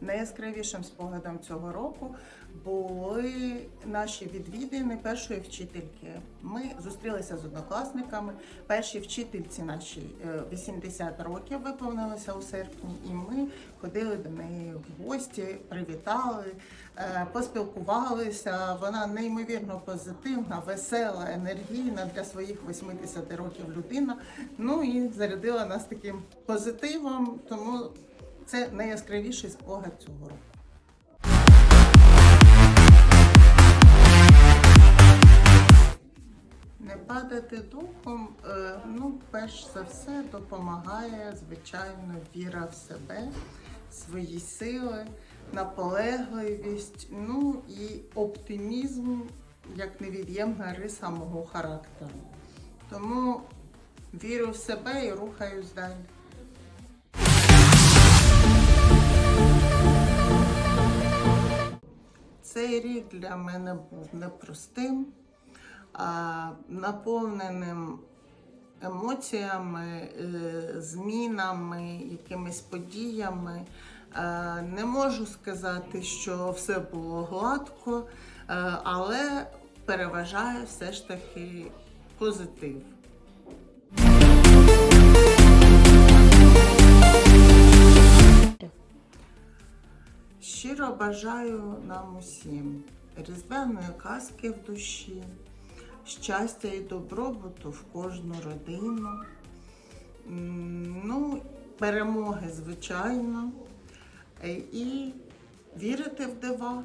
найяскравішим спогадом цього року були наші відвідини першої вчительки. Ми зустрілися з однокласниками. Першій вчительці нашій е, 80 років виповнилося у серпні, і ми ходили до неї в гості, привітали, е, поспілкувалися. Вона неймовірно позитивна, весела, енергійна для своїх 80 років людина. Ну і зарядила нас таким позитивом, тому це найяскравіший спогад цього року. Не падати духом, е, ну, перш за все, допомагає, звичайно, віра в себе, свої сили, наполегливість, ну і оптимізм як невід'ємна риса мого характеру. Тому вірю в себе і рухаюсь далі. Цей рік для мене був непростим, а наповненим емоціями, е, змінами, якимись подіями. Е, Не можу сказати, що все було гладко, е, але переважає все ж таки позитив. Щиро бажаю нам усім різдвяної казки в душі, щастя і добробуту в кожну родину. Ну, перемоги, звичайно, е, і вірити в дива.